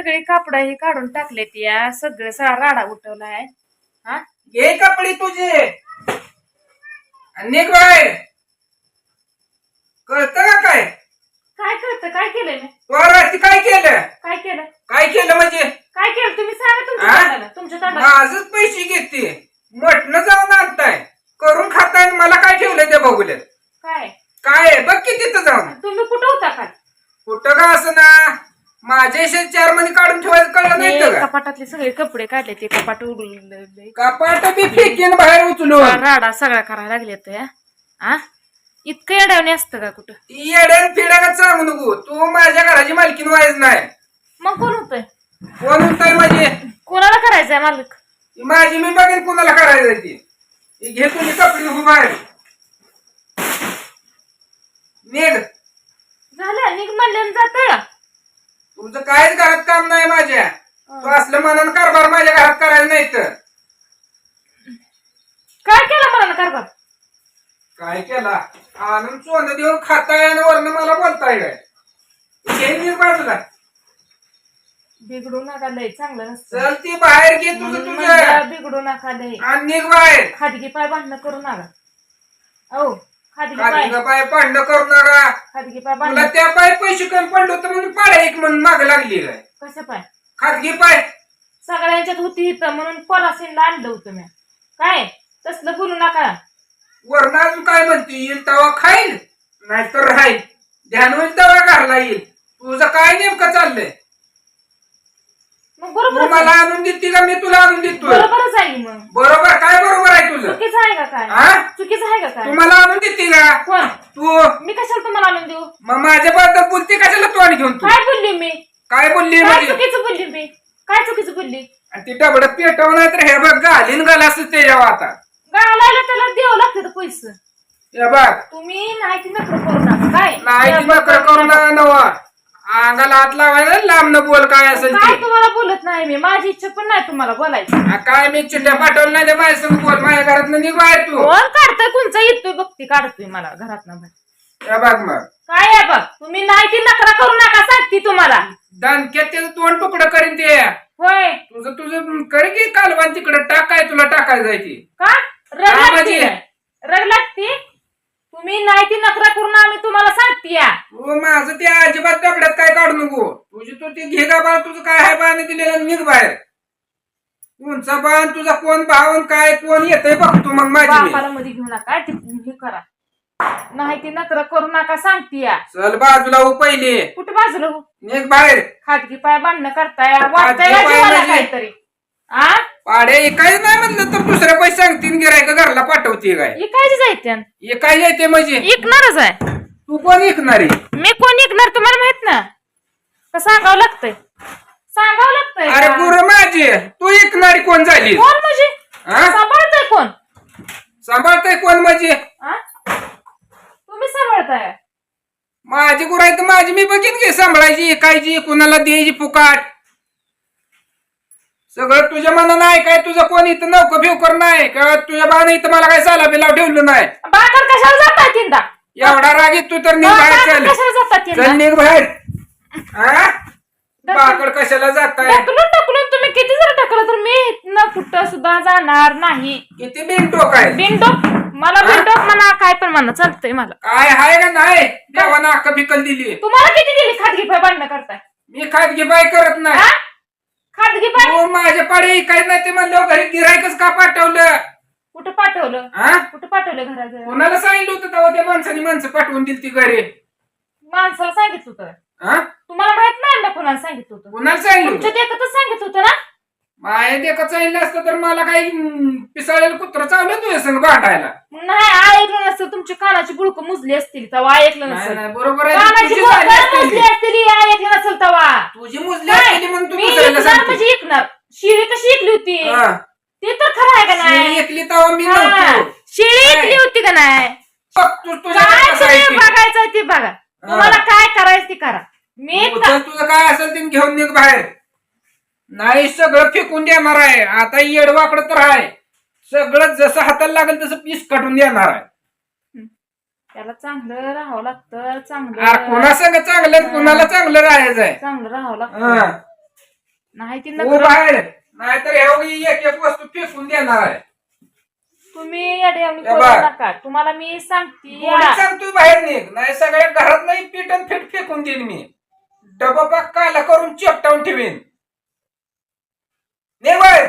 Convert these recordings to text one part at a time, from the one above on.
सगळे कापड हे काढून टाकले या. सगळं सगळा राडा उठवलाय. हा? घे कपडे तुझे. आणि बाहेर. कळतं का काय? काय करतं काय केलंय मी? तू काय केलं? काय केलं? काय केलं म्हणजे? काय केलं? तुम्ही सांगा तुमच्या हा? तुमच्या माझच पैसे घेते मटण जाऊन आणताय करून खाताय आणि मला काय ठेवलंय त्या बघुल्यात काय काय आहे? बघ की तिथं जाऊन तुम्ही कुठं होता काय कुठं का असं ना चार महिने काढून ठेवायचं कळलं नाही हे का? कपाटातले सगळे कपडे काढले ते कपाट उडून कपाट बी फेकीन बाहेर उचलून. राडा सगळा करायला लागले तर आ इतकं येड्यावणी असतं का कुठं? येड्यान फिड्यानं सांगू नको. तू माझ्या घराची मालकीन व्हायच नाही. मग कोण होतंय? कोण म्हणताय माझी कोणाला करायचंय मालक? माझी मी बघेन कुणाला करायचं ती. ही घे तुझी कपडे उभं बाहेर. निघ. झालं निघ म्हणल्यानं जात तुमचं काहीच घरात काम नाही माझ्या. तू असलं मनानं कारभार माझ्या घरात करायला नाही तर काय केलं मला कारभार? काय केला? आनंद सोनं देऊन खाताय आणि वरनं मला बोलताय काय घे निघ बाजूला. बिघडू नका लय चांगलं नसतं. चल ती बाहेर घे तुझं म्हणून तुझं म्हणलं बिघडू नका लय. आणि निघ बाहेर. खादगी पाय बांधणं करू नका. पाय. खाली पाय पांड करू नका. खादगी पाय तुला बांधणं त्या पाय पैसे कमी पडलं होतं म्हणून पाड्या एक म्हणून माग लागली काय कसं पाय? खाजगी पाय. सगळ्यांच्यात होती इथं म्हणून परासीनला आणलं होतं मी. काय? तसलं बोलू नका. वरण अजून काय म्हणते? येईल तवा खाईल नाहीतर राहील. ध्यान होईल तवा घरला येईल. तुझं काय नेमकं चाललंय? मग तू बरोबर मला आणून देते का? मी तुला आणून देतोय. बरोबरच आहे मग. बरोबर काय बरोबर आहे तुझं? चुकीचं आहे का काय? हा? चुकीचं आहे का तू काय मला आणून देते का? कोण? तू. मी कशाला तुम्हाला आणून देऊ? मग माझ्याबद्दल बोलते कशाला तू आणि घेऊन तू? काय बोलली मी? काय बोलली काय म्हणजे? चुकीचं बोलली मी? काय चुकीचं बोलली? आणि ती डबड पेटव नाही तर हे बघ घालीन घाल असं त्याच्यावर आता. गावाला त्याला द्यावं लागतं पैसे. हे बघ. तुम्ही नाही ती नखर करू नका काय? नाही ती मकर करू नका नवा. अंगाला हात लावायला लांब न बोल काय असेल काय ते तुम्हाला बोलत नाही मी? माझी इच्छा पण नाही तुम्हाला बोलायची. आ, काय मी चिठ्ठ्या पाठवलं नाही माझ्या संग बोल माझ्या घरात निघ बाहेर तू. कोण काढतोय? कोणचा? येतोय बघती काढतोय मला घरात बघ मग. काय आहे बघ? तुम्ही नाही ती नकरा करू नका सांगते तुम्हाला. दणक्यात त्याचं दोन तुकडं करीन ते. होय. तुझं तुझं कर की कालवान तिकडं टाक काय तुला टाकायला जायची. का? रग हा, लागते. म्हणजे? रग लागते? तुम्ही नाही ती नकरा करून आम्ही तुम्हाला सांगते या तू माझं ते अजिबात डबड्यात काय काढू नको. तुझी तू ते घे का बाळ तुझं काय आहे बाण दिलेलं? निघ बाहेर. तुमचा बाण तुझा कोण भावन काय कोण येतंय बघ तू मग माझी मी. बापाला मध्ये घेऊ नका ते हे करा. नाही ती नकरा करू नका सांगते या चल बाजूला हो पहिले. कुठे बाजूला हो? निघ बाहेर. खाजगी पाय बांधणं करताय. वाटतंय खाजगी का पाय जीवाला म्हणजे? काहीतरी? आ? पाड्या एकाही नाही म्हणलं तर दुसऱ्या पैसे सांगतील गिरायक घरला पाठवते काय? इकायची जायचं एकाही येते म्हणजे? इकणारच आहे. तू कोण ऐकणारी मी कोण इकणार तुम्हाला माहीत ना? का सांगावं लागतंय. सांगावं लागतंय अरे का? गुरु माझी तू ऐकणारी कोण झाली कोण म्हणजे? हा? सांभाळताय कोण? सांभाळताय कोण म्हणजे? आ? तुम्ही सांभाळताय? माझी गुरु आहे तर माझी मी बघीन घे सांभाळायची ऐकायची कुणाला द्यायची फुकाट. सगळं तुझ्या मनानं आहे काय? तुझं कोण इथं नौकं फिवकर नाही? का तुझ्या बाण इथं मला काय साला बिलाव ठेवलं नाही? बाकर कशाला जाताय तिंदा? एवढा राग येतो तर निघ बाहेर बाकर चल. कशाला जातात चल तिंदा निघ बाहेर. हा बाकड कशाला जाताय? ढकलून ढकलून तुम्ही किती जर ढकलं तर मी इथनं कुठं सुद्धा जाणार नाही. किती बिनटोक आहे? बिनडोक मला बिनडोक म्हणा काय पण म्हणा चालतंय मला. काय आहे का नाही? देवानं अक्क बिकल दिली तुम्हाला किती दिली खाजगी पाय बांधणं करताय? मी खाजगी बाय करत नाही. हा? खाजगी पाय तू माझ्या पाडे काय नाही ते म्हणलं घरी गिरायकच का पाठवलं? कुठं पाठवलं? हा कुठं पाठवलं घरात कोणाला सांगितलं होतं तेव्हा? त्या माणसाने माणसं पाठवून दिली ती घरी. माणसाला सांगितलं होतं. हा तुम्हाला माहीत नाही ना कोणाला सांगितलं होतं? कोणाला सांगितलं तुमच्या होतं देखतच सांगितलं होतं ना? माया देखत सांगितलं असतं तर मला काही हम्म, पिसाळलेलं कुत्र चावलं तुझ्या संग मग नाही बुडकं मुजली असतील तेव्हा ऐकलं नाही नसेल. नाही बरोबर आहे. कानाची तुझी झाली बुडकं मुजली असतेली. असतील ऐकलं नसेल तेव्हा. तुझी मुजली काय? असतेली म्हणून तू मी दुसऱ्याला ऐकणार सांगते. म्हणजे ऐकणार. शिळी कशी ऐकली होती? हा. ते तर खरं आहे का शिळी नाही? ऐकली तेव्हा मी हा. नव्हतो. शिळी? ऐकली होती का नाही? बघ, तू तुझ्या काय कसं. बघायचं ते बघा. तुम्हाला काय करायचं ते करा. मी तुझं काय असेल ते घेऊन निघ बाहेर. नाही सगळं फेकून देणार आहे. आता येडवाकडं तर आहे. सगळं जसं हाताला लागेल तसं पीस काढून देणार आहे. त्याला चांगलं राहावं लागतं अरे चांगलं कोणा संग चांगलं कुणाला चांगलं राहायचं आहे चांगलं राहावं हा. लागतं. नाही ती नगर बाहेर नाहीतर ह्यावेळी एक एक वस्तू फेकून देणार आहे. तुम्ही येड्यावनी बाय. नका. तुम्हाला मी सांगते सांगतोय बाहेर निघ. नाही सगळ्या घरात नाही पीठ आणि फेट फेकून देईन मी. डबा पाक काला करून चेपटावून ठेवीन. बाहेर.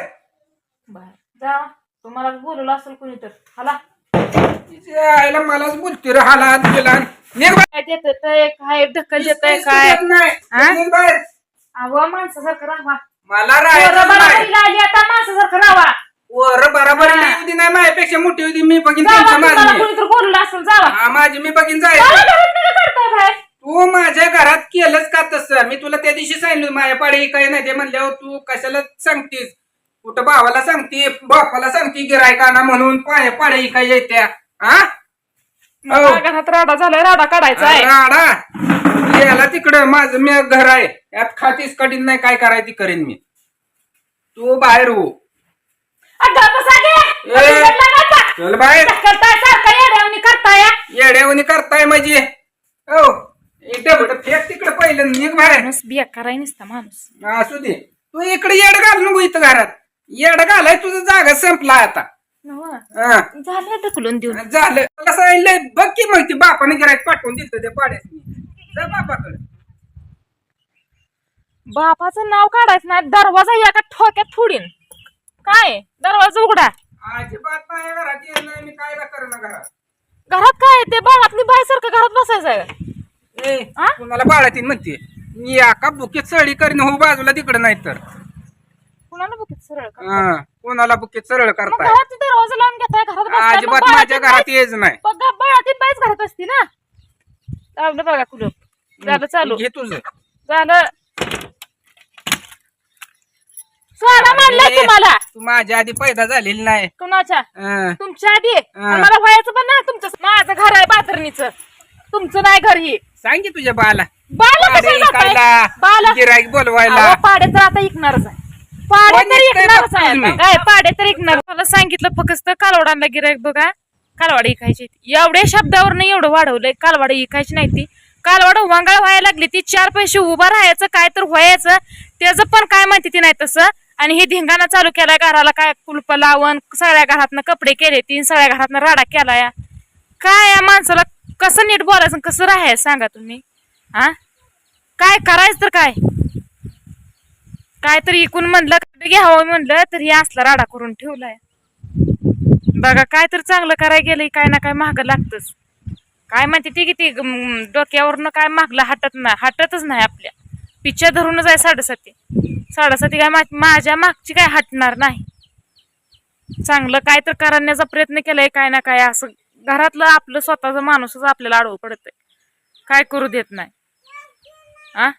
बाहेर जा. तुम्हाला बोलवलं असेल कोणी तर हाला तिच्या आईला मलाच बोलते रे हाला गेला. निघ बाहेर. काय देत काय देत नाही. हा? निघ बाहेर. अहो माणसासारखं राहा मला पोरं राहायचं नाही. बरोबरीला आली आता माणसासारखं राहा वर बराबर हा. होती नाही माझ्यापेक्षा मोठी होती मी बघीन जावा त्यांचं तुम्हाला माझी असेल जावा. हा माझी मी बघीन जावा घरात नाही का करताय बाहेर. तू माझ्या घरात केलंच का तसं? मी तुला त्या दिवशी सांगितलं माझ्या पाडी काय नाही. ते म्हणल्यावर तू कशाला सांगतीस? कुठं भावाला सांगते बापाला सांगते गिरायकाना म्हणून पाय पाड्या काय येत्या. हा घरात राडा झालाय राडा काढायचा आहे. राडा. याला तिकडं माझं मी घर आहे. यात खातीस कठीण नाही काय करायची करीन मी. तू बाहेर हो. अगं, बसा गे. ए. बसून लागा आता. चल बाहेर. करताय सारखं येड्यावनी करताय. येड्यावणी करताय म्हणजे. हो इथं फेक तिकडं पहिलं निघ बाहेर. माणूस बिया कराय नसता माणूस. असू दे. तू इकडे येड घाल नको इथं घरात. येड घालाय तुझं जागा संपला आता. नव्ह. हा. झालं ढकलून देऊन. झालं. मला सांगितलंय बघ की मग ती बापाने गिरायक पाठवून दिलं ते पाड्यात. जा बापाकडे. बापाचं नाव काढायचं नाही दरवाजा या का ठोक्यात फोडीन. काय? दरवाजा उघडा. अजिबात घरात येत नाही मी काय घरात? घरात काय ते? बाळातली बाय सारखं घरात बसायचं आहे. ए हा? कुणाला बाळातीन म्हणते? या का बुकेत सळी करीन हो बाजूला तिकडे नाही तर कुणाला सरळ? हा, बुकेत सरळ मग करताय? घरात दरवाजा लावून घेताय घरात बसताय. मग अजिबात बाळातीन माझ्या घरात बाई- येच नाही. बघा बाळातीन बाईच घरात असती ना? लावलं बघा कुलूप झालं चालू. घे तुझं. झालं. सोडा अरे. तुम्हाला? तू माझ्या आधी पैदा झालेली नाही. कुणाच्या. तुमच्या आधी? हा. मला व्हायचं पण ना तुमचं. माझं घर आहे बातरणीचं तुमचं नाही घर ही. सांग की तुझ्या बाला. बाला कशाला जाताय? बाला. गिऱ्हाईक बोलवायला. अहो, तर आता ऐकणारच आहे. पाडे तर. काय पाडे ऐकणार मला सांगितलं फक्त कालवडांना गिरायक बघा. कालवाडी इकायची. एवढ्या शब्दावर एवढं वाढवलंय कालवाडी इकायची नाही ती. कालवाड वांगाळ व्हायला लागली ती चार पैसे उभा राहायचं काय तर व्हायचं त्याचं पण काय माहिती ती नाही तसं. आणि हे धिंगाणा चालू केलाय घराला काय कुलप लावून सगळ्या घरातनं कपडे केले तीन सगळ्या घरातनं राडा केलाय. काय या माणसाला कसं नीट बोलायचं कसं राहायचं सांगा तुम्ही? हा? काय करायचं तर काय? काय तरी इकून म्हणलं घ्यावं म्हणलं तर हे असला राडा करून ठेवलाय. बघा काय तर चांगलं करायला गेलं काय ना काय महाग लागतच. काय माहिती ती किती डोक्यावरनं काय मागलं हटत नाही हटतच नाही आपल्या. पिच्च्या धरूनच आहे साडेसाती. साडेसाती काय मा- माझ्या मागची काय हटणार नाही. चांगलं काय तर करण्याचा प्रयत्न केलाय काय ना काय असं. घरातलं आपलं स्वतःचा माणूसच आपल्याला आडवं पडतंय. काय करू देत नाही. आ?